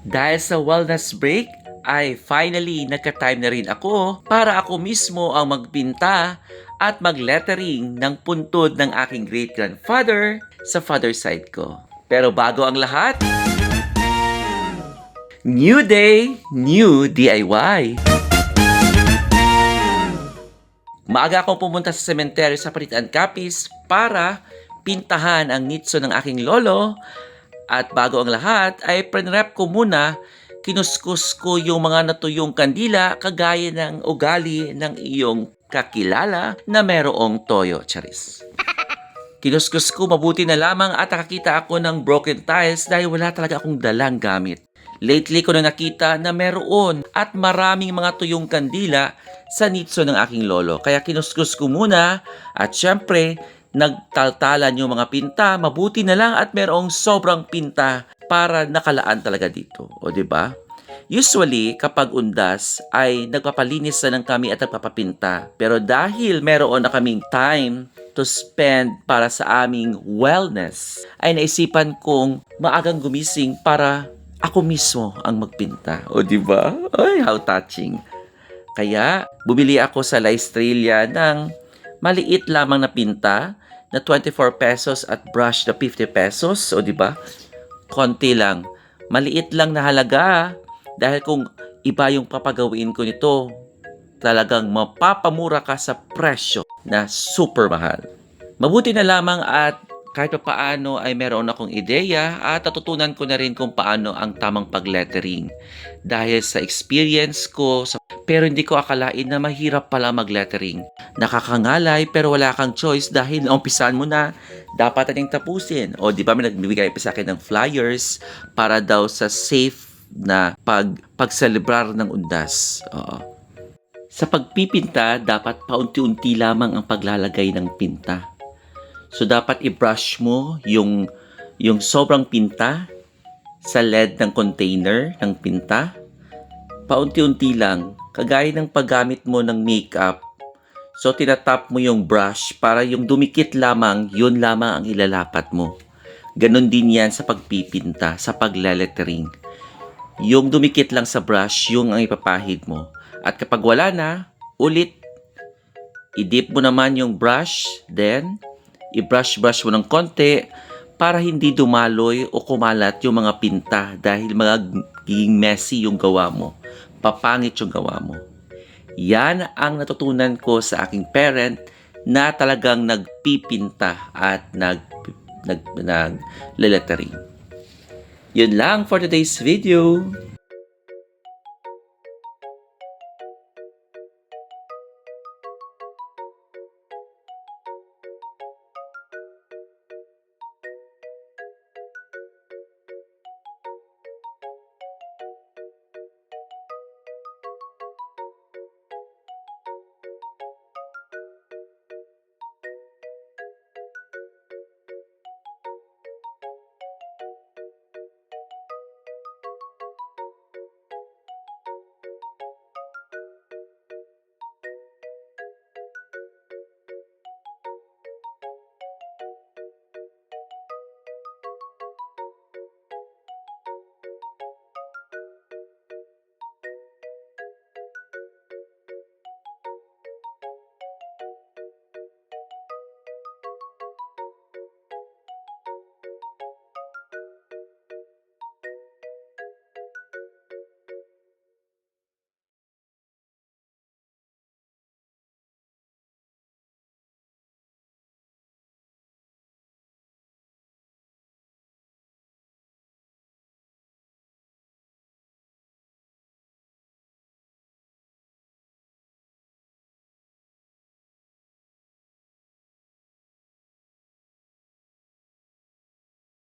Dahil sa wellness break, ay finally nagka-time na rin ako para ako mismo ang magpinta at mag-lettering ng puntod ng aking great-grandfather sa father side ko. Pero bago ang lahat, New Day, New DIY! Maaga akong pumunta sa sementeryo sa Palitan Capiz para pintahan ang nitso ng aking lolo at bago ang lahat ay prenrep ko muna kinuskus ko yung mga natuyong kandila kagaya ng ugali ng iyong kakilala na merong toyo charis. Kinuskus ko mabuti na lamang at nakakita ako ng broken tiles dahil wala talaga akong dalang gamit. Lately ko na nakita na meron at maraming mga tuyong kandila sa nitso ng aking lolo. Kaya kinuskus ko muna at syempre nagtaltalan yung mga pinta. Mabuti na lang at merong sobrang pinta para nakalaan talaga dito. O ba? Usually, kapag undas, ay nagpapalinis na lang kami at nagpapapinta. Pero dahil meron na kaming time to spend para sa aming wellness, ay naisipan kong maagang gumising para ako mismo ang magpinta. O di ba? Ay, how touching. Kaya, bumili ako sa La ng maliit lamang na pinta na 24 pesos at brush na 50 pesos. O di ba? Konti lang. Maliit lang na halaga. Dahil kung iba yung papagawin ko nito, talagang mapapamura ka sa presyo na super mahal. Mabuti na lamang at kahit pa paano ay meron akong ideya at natutunan ko na rin kung paano ang tamang pag-lettering. Dahil sa experience ko, sa, pero hindi ko akalain na mahirap pala mag-lettering. Nakakangalay pero wala kang choice dahil naumpisan mo na, dapat nating tapusin. O di ba may nagbibigay pa sa akin ng flyers para daw sa safe na pag pagselebrar ng undas. Oo. Sa pagpipinta, dapat paunti-unti lamang ang paglalagay ng pinta. So dapat i-brush mo yung yung sobrang pinta sa led ng container ng pinta. Paunti-unti lang, kagaya ng paggamit mo ng makeup. So tinatap mo yung brush para yung dumikit lamang, yun lamang ang ilalapat mo. Ganon din yan sa pagpipinta, sa paglelettering. Yung dumikit lang sa brush, yung ang ipapahid mo. At kapag wala na, ulit, i-dip mo naman yung brush, then i-brush-brush mo ng konti para hindi dumaloy o kumalat yung mga pinta dahil magiging messy yung gawa mo. Papangit yung gawa mo. Yan ang natutunan ko sa aking parent na talagang nagpipinta at nag nag nag lettering. Yun lang for today's video.